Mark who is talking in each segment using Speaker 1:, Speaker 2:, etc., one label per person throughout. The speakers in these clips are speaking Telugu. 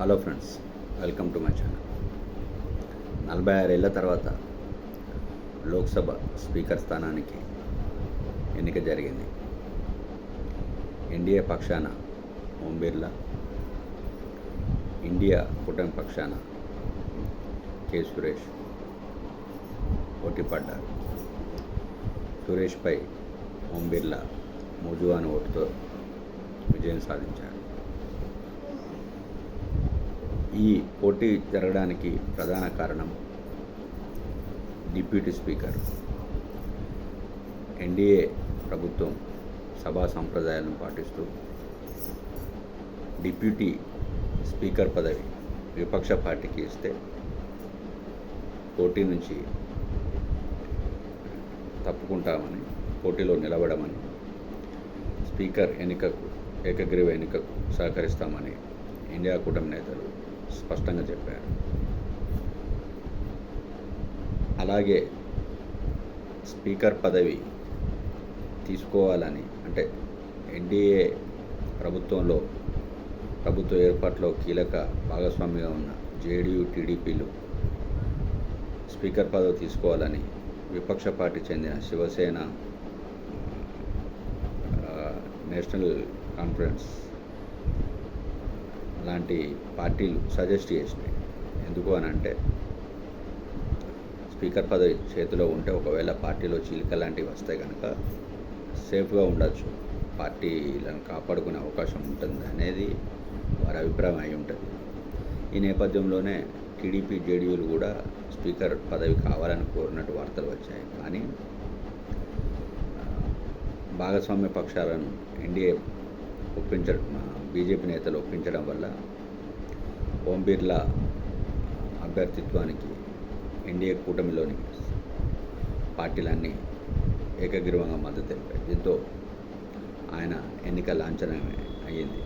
Speaker 1: Hello friends welcome to my channel నలభై ఆరేళ్ళ తర్వాత లోక్సభ స్పీకర్ స్థానానికి ఎన్నిక జరిగింది. ఎన్డీఏ పక్షాన ఓం బిర్లా ఇండియా కూటమి పక్షాన కె సురేష్ పోటీ పడ్డారు సురేష్పై ఓం బిర్లా మోజువాని ఓటుతో విజయం సాధించారు. ఈ పోటీ జరగడానికి ప్రధాన కారణం డిప్యూటీ స్పీకర్. ఎన్డీఏ ప్రభుత్వం సభా సంప్రదాయాలను పాటిస్తూ డిప్యూటీ స్పీకర్ పదవి విపక్ష పార్టీకి ఇస్తే పోటీ నుంచి తప్పుకుంటామని పోటీలో నిలబడమని స్పీకర్ ఎన్నికకు ఏకగ్రీవ ఎన్నికకు సహకరిస్తామని ఇండియా కూటమి నేతలు స్పష్టంగా చెప్పారు. అలాగే స్పీకర్ పదవి తీసుకోవాలని అంటే ఎన్డీఏ ప్రభుత్వంలో ప్రభుత్వ ఏర్పాటులో కీలక భాగస్వామిగా ఉన్న జేడీయూ టీడీపీలు స్పీకర్ పదవి తీసుకోవాలని విపక్ష పార్టీ చెందిన శివసేన నేషనల్ కాన్ఫరెన్స్ లాంటి పార్టీలు సజెస్ట్ చేసినాయి. ఎందుకు అని అంటే స్పీకర్ పదవి చేతిలో ఉంటే ఒకవేళ పార్టీలో చీలిక లాంటివి వస్తే కనుక సేఫ్గా ఉండొచ్చు. పార్టీలను కాపాడుకునే అవకాశం ఉంటుంది అనేది వారి అభిప్రాయం అయి ఉంటుంది. ఈ నేపథ్యంలోనే టీడీపీ జేడీయూలు కూడా స్పీకర్ పదవి కావాలని కోరినట్టు వార్తలు వచ్చాయి. కానీ భాగస్వామ్య పక్షాలను ఎన్డీఏ ఒప్పించడం బీజేపీ నేతలు ఒప్పించడం వల్ల ఓం బిర్లా అభ్యర్థిత్వానికి ఎన్డీఏ కూటమిలోని పార్టీలన్నీ ఏకగ్రీవంగా మద్దతు తెలిపాయి. దీంతో ఆయన ఎన్నిక లాంఛనమే అయ్యింది.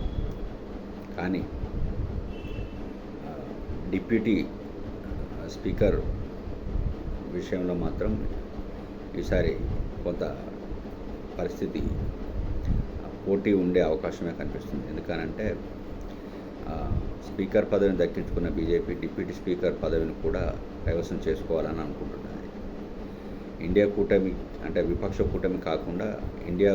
Speaker 1: కానీ డిప్యూటీ స్పీకర్ విషయంలో మాత్రం ఈసారి కొంత పరిస్థితి పోటీ ఉండే అవకాశమే కనిపిస్తుంది. ఎందుకనంటే స్పీకర్ పదవిని దక్కించుకున్న బీజేపీ డిప్యూటీ స్పీకర్ పదవిని కూడా కైవసం చేసుకోవాలని అనుకుంటున్నది ఇండియా కూటమి అంటే విపక్ష కూటమి కాకుండా ఇండియా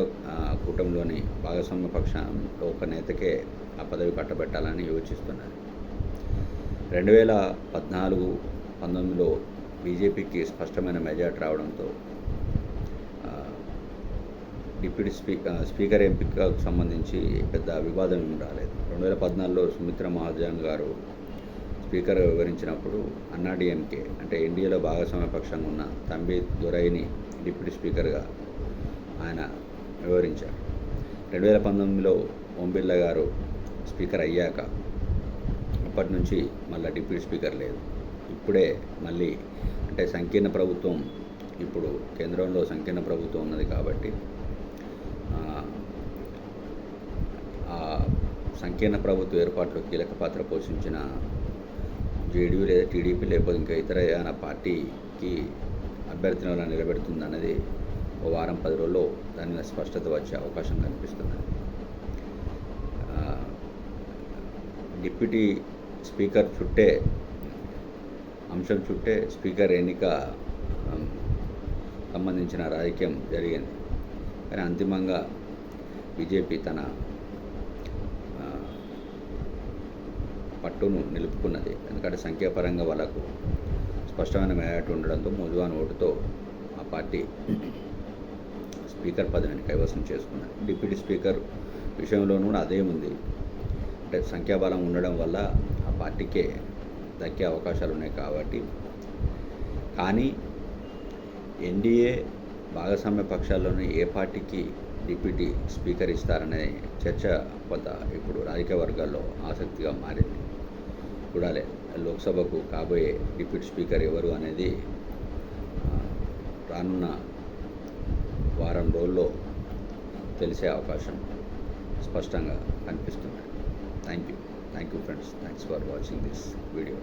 Speaker 1: కూటమిలోని భాగస్వామ్య పక్షంలో ఒక నేతకే ఆ పదవి కట్టబెట్టాలని యోచిస్తున్నారు రెండు వేల పద్నాలుగు పంతొమ్మిదిలో బీజేపీకి స్పష్టమైన మెజార్టీ రావడంతో డిప్యూటీ స్పీకర్ స్పీకర్ ఎంపికకు సంబంధించి పెద్ద వివాదం ఏమి రాలేదు. రెండు వేల పద్నాలుగులో సుమిత్ర మహాజన్ గారు స్పీకర్ వివరించినప్పుడు అన్నాడీఎంకే అంటే ఎన్డీఏలో భాగస్వామ్య పక్షంగా ఉన్న తంబి దొరైని డిప్యూటీ స్పీకర్గా ఆయన వివరించారు రెండు వేల పంతొమ్మిదిలో ఓం బిర్లా గారు స్పీకర్ అయ్యాక అప్పటి నుంచి మళ్ళీ డిప్యూటీ స్పీకర్ లేదు. ఇప్పుడే మళ్ళీ అంటే సంకీర్ణ ప్రభుత్వం ఇప్పుడు కేంద్రంలో సంకీర్ణ ప్రభుత్వం ఉన్నది కాబట్టి సంకీర్ణ ప్రభుత్వ ఏర్పాటులో కీలక పాత్ర పోషించిన జేడీయూ లేదా టీడీపీ లేకపోతే ఇంకా ఇతర ఏదైనా పార్టీకి అభ్యర్థిని ఎలా నిలబెడుతుంది అన్నది ఓ వారం పది రోజుల్లో దాని మీద స్పష్టత వచ్చే అవకాశం కనిపిస్తుంది. డిప్యూటీ స్పీకర్ చుట్టే అంశం చుట్టే స్పీకర్ ఎన్నిక సంబంధించిన రాజకీయం జరిగింది. కానీ అంతిమంగా బీజేపీ తన పట్టును నిలుపుకున్నది. ఎందుకంటే సంఖ్యాపరంగా వాళ్ళకు స్పష్టమైన మేయాటు ఉండడంతో మోజువాన్ ఓటుతో ఆ పార్టీ స్పీకర్ పదవిని కైవసం చేసుకున్నది. డిప్యూటీ స్పీకర్ విషయంలోనూ కూడా అదే ఉంది. అంటే సంఖ్యాబలం ఉండడం వల్ల ఆ పార్టీకే దక్కే అవకాశాలు ఉన్నాయి కాబట్టి. కానీ ఎన్డీఏ భాగస్వామ్య పక్షాల్లోని ఏ పార్టీకి డిప్యూటీ స్పీకర్ ఇస్తారనే చర్చ కొంత ఇప్పుడు రాజకీయ వర్గాల్లో ఆసక్తిగా మారింది. చూడాలి లోక్సభకు కాబోయే డిప్యూటీ స్పీకర్ ఎవరు అనేది రానున్న వారం రోజుల్లో తెలిసే అవకాశం స్పష్టంగా కనిపిస్తుంది. Thank you thank you friends thanks for watching this video